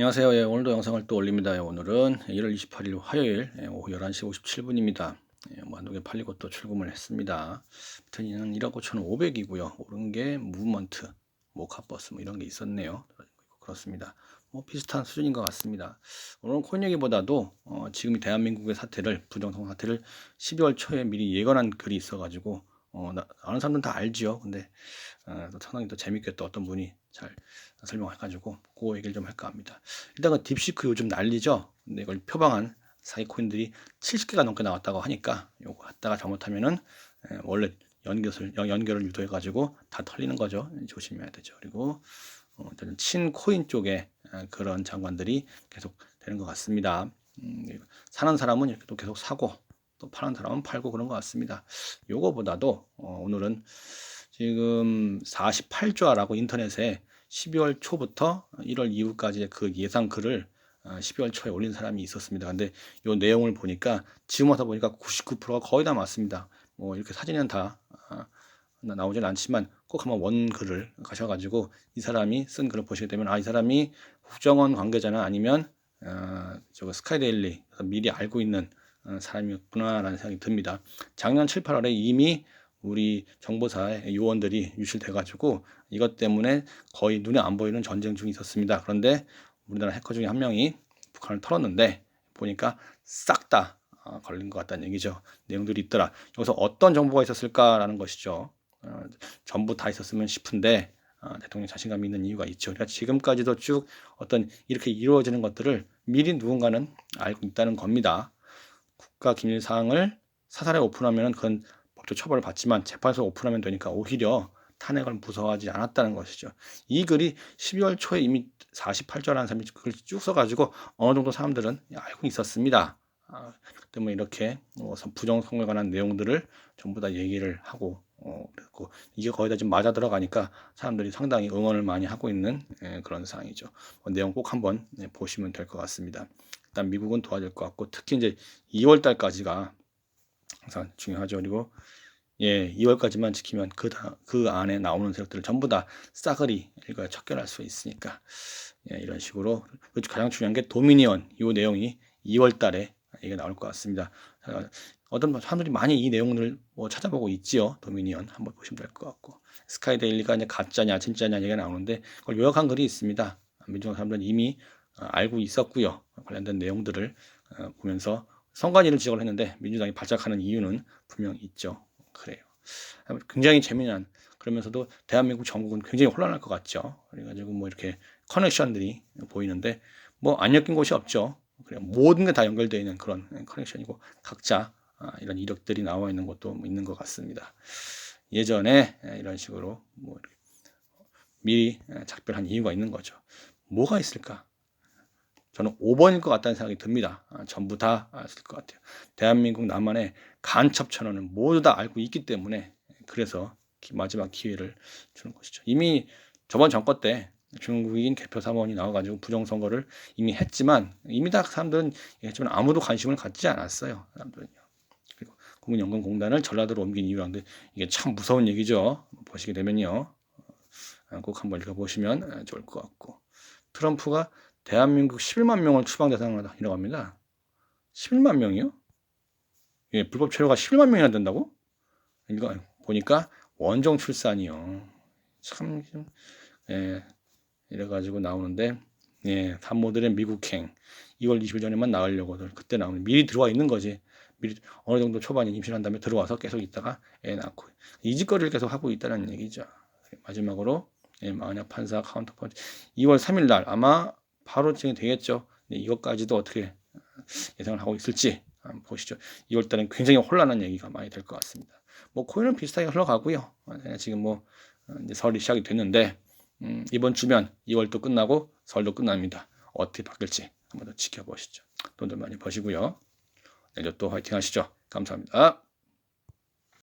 안녕하세요. 예, 오늘도 영상을 또 올립니다. 예, 오늘은 1월 28일 화요일 예, 오후 11시 57분입니다. 예, 뭐 한두 개 팔리고 또 출금을 했습니다. 트니는 1억 5,500이고요. 오른 게 무브먼트, 모카버스 뭐 이런 게 있었네요. 그렇습니다. 뭐 비슷한 수준인 것 같습니다. 오늘은 코인 얘기보다도 어, 지금 이 대한민국의 사태를 부정성 사태를 12월 초에 미리 예견한 글이 있어가지고 어, 나, 아는 사람들은 다 알지요. 근데 어, 또 상당히 또 재밌게 또 어떤 분이 잘 설명해가지고 그 얘기를 좀 할까 합니다. 일단 그 딥시크 요즘 난리죠. 근데 이걸 표방한 사기 코인들이 70개가 넘게 나왔다고 하니까 요거 갖다가 잘못하면은 에, 원래 연결을 연결을 유도해가지고 다 털리는 거죠. 조심해야 되죠. 그리고 어, 친 코인 쪽에 그런 장관들이 계속 되는 것 같습니다. 음, 사는 사람은 이렇게 또 계속 사고 또 파는 사람은 팔고 그런 것 같습니다. 요거보다도 어, 오늘은 지금 48조라고 인터넷에 12월 초부터 1월 이후까지의 그 예상 글을 12월 어, 초에 올린 사람이 있었습니다. 근데 요 내용을 보니까 지금 와서 보니까 99%가 거의 다 맞습니다. 뭐 이렇게 사진은 다 어, 나오진 않지만 꼭 한번 원글을 가셔가지고 이 사람이 쓴 글을 보시게 되면 아 이 사람이 국정원 관계자나 아니면 어, 저거 스카이데일리 미리 알고 있는 어, 사람이었구나라는 생각이 듭니다. 작년 7, 8월에 이미 우리 정보사의 요원들이 유실돼가지고 이것 때문에 거의 눈에 안 보이는 전쟁 중에 있었습니다. 그런데 우리나라 해커 중에 한 명이 북한을 털었는데 보니까 싹다 어, 걸린 것 같다는 얘기죠. 내용들이 있더라. 여기서 어떤 정보가 있었을까라는 것이죠. 어, 전부 다 있었으면 싶은데 어, 대통령 자신감이 있는 이유가 있죠. 그러니까 지금까지도 쭉 어떤 이렇게 이루어지는 것들을 미리 누군가는 알고 있다는 겁니다. 국가 기밀 사항을 사설에 오픈하면 그건 법적 처벌을 받지만 재판에서 오픈하면 되니까 오히려 탄핵을 무서워하지 않았다는 것이죠. 이 글이 12월 초에 이미 48조라는 사람이 글을 쭉 써가지고 어느 정도 사람들은 알고 있었습니다. 아, 때문에 이렇게 어, 부정 선거에 관한 내용들을 전부 다 얘기를 하고 어, 그랬고 이게 거의 다 지금 맞아 들어가니까 사람들이 상당히 응원을 많이 하고 있는 예, 그런 상황이죠. 어, 내용 꼭 한번 예, 보시면 될 것 같습니다. 일단 미국은 도와줄 것 같고 특히 이제 2월 달까지가 항상 중요하죠. 그리고 예, 2월까지만 지키면 그, 다, 그 안에 나오는 세력들을 전부 다 싸그리 일과 척결할 수 있으니까 예, 이런 식으로 가장 중요한 게 도미니언 이 내용이 2월 달에 이게 나올 것 같습니다. 어떤 사람들이 많이 이 내용을 뭐 찾아보고 있지요. 도미니언 한번 보시면 될 것 같고 스카이데일리가 이제 가짜냐 진짜냐 얘기가 나오는데 그걸 요약한 글이 있습니다. 민주당 사람들은 이미 어, 알고 있었고요. 관련된 내용들을 어, 보면서 선관위를 지적을 했는데 민주당이 발작하는 이유는 분명 있죠. 그래요. 굉장히 재미난 그러면서도 대한민국 전국은 굉장히 혼란할 것 같죠. 그래가지고 뭐 이렇게 커넥션들이 보이는데 뭐 안 엮인 곳이 없죠. 그래 모든 게 다 연결되어 있는 그런 커넥션이고 각자 아, 이런 이력들이 나와 있는 것도 뭐 있는 것 같습니다. 예전에 이런 식으로 뭐 미리 작별한 이유가 있는 거죠. 뭐가 있을까? 저는 5번일 것 같다는 생각이 듭니다. 아, 전부 다 있을 것 같아요. 대한민국 남한의 간첩 천원은 모두 다 알고 있기 때문에 그래서 마지막 기회를 주는 것이죠. 이미 저번 정권 때 중국인 개표 사원이 나와가지고 부정선거를 이미 했지만 이미 다 사람들은 했지만 아무도 관심을 갖지 않았어요. 사람들은요. 그리고 국민연금공단을 전라도로 옮긴 이유라는데 이게 참 무서운 얘기죠. 보시게 되면요. 어, 꼭 한번 읽어보시면 좋을 것 같고 트럼프가 대한민국 11만 명을 추방 대상이라고 합니다. 11만 명이요? 예, 불법 체류가 11만 명이나 된다고? 이거 보니까 원정 출산이요. 참, 예, 이래가지고 나오는데, 예, 산모들의 미국행. 2월 20일 전에만 나으려고 그때 나오는 미리 들어와 있는 거지. 미리 어느 정도 초반에 임신한 다음에 들어와서 계속 있다가 애 낳고 이 짓거리를 계속 하고 있다는 얘기죠. 마지막으로 예, 마녀 판사 카운터 펀치 2월 3일 날 아마 바로 진행이 되겠죠. 이것까지도 어떻게 예상을 하고 있을지 한번 보시죠. 2월 달은 굉장히 혼란한 얘기가 많이 될 것 같습니다. 뭐 코인은 비슷하게 흘러가고요. 지금 뭐 이제 설이 시작이 됐는데 음, 이번 주면 2월도 끝나고 설도 끝납니다. 어떻게 바뀔지 한번 더 지켜보시죠. 돈들 많이 버시고요. 내일 또 화이팅 하시죠. 감사합니다.